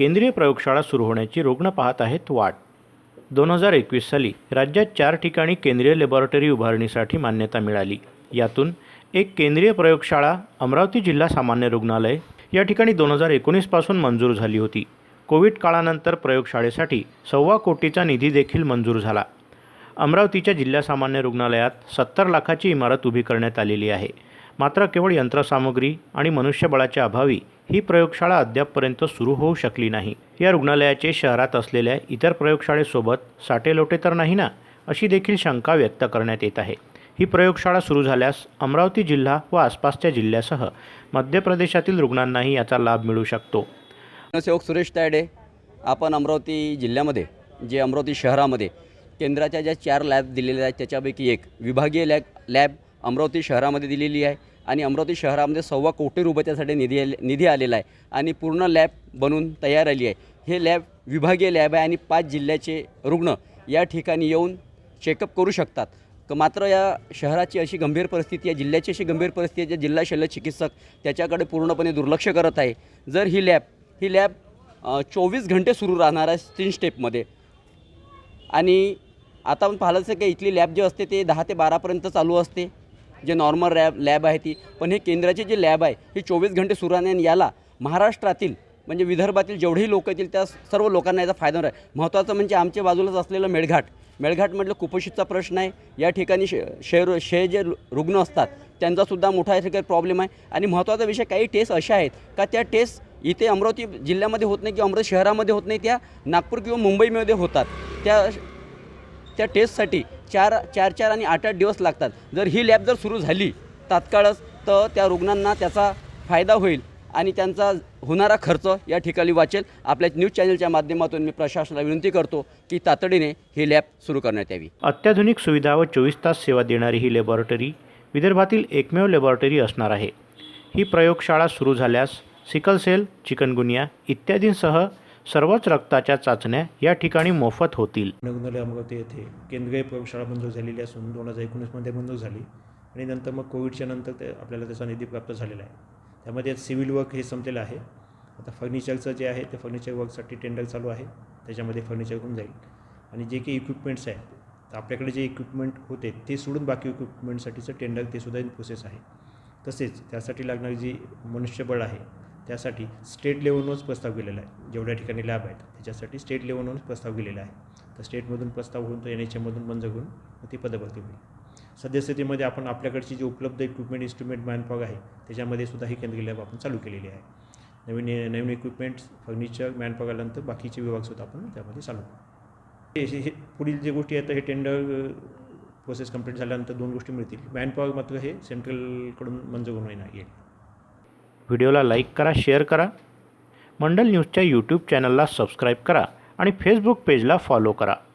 केंद्रीय प्रयोगशाळा सुरू होण्याची रुग्ण पाहत आहेत वाट. दोन हजार एकवीस साली राज्यात चार ठिकाणी केंद्रीय लॅबॉरेटरी उभारणीसाठी मान्यता मिळाली. यातून एक केंद्रीय प्रयोगशाळा अमरावती जिल्हा सामान्य रुग्णालय या ठिकाणी दोन हजार एकोणीसपासून मंजूर झाली होती. कोविड काळानंतर प्रयोगशाळेसाठी सव्वा कोटीचा निधी देखील मंजूर झाला. अमरावतीच्या जिल्हा सामान्य रुग्णालयात सत्तर लाखाची इमारत उभी करण्यात आलेली आहे. मात्र केवळ यंत्रसामुग्री आणि मनुष्यबळाच्या अभावी ही प्रयोगशाळा अद्यापपर्यंत सुरू होऊ शकली नाही. या रुग्णालयाचे शहरात असलेल्या इतर प्रयोगशाळेसोबत साटेलोटे तर नाही ना? अशी देखील शंका व्यक्त करण्यात येत आहे. ही प्रयोगशाळा सुरू झाल्यास अमरावती जिल्हा व आसपासच्या जिल्ह्यासह मध्य प्रदेशातील रुग्णांनाही याचा लाभ मिळू शकतो. सेवक सुरेश तायडे आपण अमरावती जिल्ह्यामध्ये जे अमरावती शहरामध्ये केंद्राच्या ज्या चार लॅब दिलेल्या आहेत त्याच्यापैकी एक विभागीय लॅब लॅब अमरावती शहरामध्ये दिलेली आहे. आणि अमरावती शहरामध्ये सव्वा कोटी रुपये त्यासाठी निधी आले निधी आलेला आहे. आणि पूर्ण लॅब बनून तयार आली आहे. हे लॅब विभागीय लॅब आहे आणि पाच जिल्ह्याचे रुग्ण या ठिकाणी येऊन चेकअप करू शकतात. क मात्र या शहराची अशी गंभीर परिस्थिती आहे जिल्ह्याची अशी गंभीर परिस्थिती आहे जे जिल्हा शल्य चिकित्सक त्याच्याकडे पूर्णपणे दुर्लक्ष करत आहे. जर ही लॅब ही लॅब चोवीस घंटे सुरू राहणार आहे तीन स्टेपमध्ये. आणि आता आपण पाहिलं की इथली लॅब जी असते ते दहा ते बारापर्यंत चालू असते. जे नॉर्मल रॅब लॅब आहे ती. पण हे केंद्राची जी लॅब आहे ही चोवीस घंटे सुरू राहणे आणि याला महाराष्ट्रातील म्हणजे विदर्भातील जेवढेही लोक येतील त्या सर्व लोकांना याचा फायदा होणार आहे. महत्त्वाचं म्हणजे आमच्या बाजूलाच असलेलं मेळघाट. मेळघाट म्हटलं कुपोषितचा प्रश्न आहे. या ठिकाणी शे शेर शे जे रुग्ण असतात त्यांचासुद्धा मोठा या ठिकाणी प्रॉब्लेम आहे. आणि महत्त्वाचा विषय काही टेस्ट अशा आहेत का त्या टेस्ट इथे अमरावती जिल्ह्यामध्ये होत नाही किंवा अमरावती शहरामध्ये होत नाही त्या नागपूर किंवा मुंबईमध्ये होतात. त्या त्या टेस्टसाठी चार चार चार आणि आठ आठ दिवस लागतात. जर ही लॅब जर सुरू झाली तात्काळच तर त्या रुग्णांना त्याचा फायदा होईल आणि त्यांचा होणारा खर्च या ठिकाणी वाचेल. आपल्या न्यूज चॅनलच्या माध्यमातून मी प्रशासनाला विनंती करतो की तातडीने ही लॅब सुरू करण्यात यावी. अत्याधुनिक सुविधा व चोवीस तास सेवा देणारी ही लॅबॉरेटरी विदर्भातील एकमेव लॅबॉरेटरी असणार आहे. ही प्रयोगशाळा सुरू झाल्यास सिकल सेल चिकनगुनिया इत्यादींसह सर्वच रक्ताच्या चाचण्या या ठिकाणी मोफत होतील. नगनले अमरावती येथे केंद्रीय प्रयोगशाळा मंजूर झालेली असून दोन हजार एकोणीसमध्ये मंजूर झाली आणि नंतर मग कोविडच्या नंतर ते आपल्याला त्याचा निधी प्राप्त झालेला आहे. त्यामध्ये सिव्हिल वर्क हे संपलेलं आहे. आता फर्निचरचं जे आहे ते फर्निचर वर्कसाठी टेंडर चालू आहे. त्याच्यामध्ये फर्निचर होऊन जाईल. आणि जे काही इक्विपमेंट्स आहेत तर आपल्याकडे जे इक्विपमेंट होते ते सोडून बाकी इक्विपमेंटसाठीचं टेंडर ते सुद्धा इन प्रोसेस आहे. तसेच त्यासाठी लागणारी जी मनुष्यबळ आहे त्यासाठी स्टेट लेवलवरच प्रस्ताव गेलेला आहे. जेवढ्या ठिकाणी लॅब आहेत त्याच्यासाठी स्टेट लेवलवरच प्रस्ताव गेलेला आहे. तर स्टेटमधून प्रस्ताव होऊन तो एन एच एममधून बंद करून ती पदभरती होईल. सद्यस्थितीमध्ये आपण आपल्याकडची जी उपलब्ध इक्विपमेंट इन्स्ट्रुमेंट मॅनपॉग आहे त्याच्यामध्ये सुद्धा ही केंद्रीय लॅब आपण चालू केलेली आहे. नवीन नवीन इक्विपमेंट्स फर्निचर मॅनपॉग आल्यानंतर बाकीचे विभागसुद्धा आपण त्यामध्ये चालू करू. हे हे पुढील जे गोष्टी आहेत तर हे टेंडर प्रोसेस कंप्लीट झाल्यानंतर दोन गोष्टी मिळतील. मॅनपॉवर मात्र हे सेंट्रलकडून मंजूर होऊन येईल. व्हिडिओला लाईक करा शेअर करा. मंडल न्यूजच्या यूट्यूब चॅनलला सबस्क्राईब करा आणि फेसबुक पेजला फॉलो करा.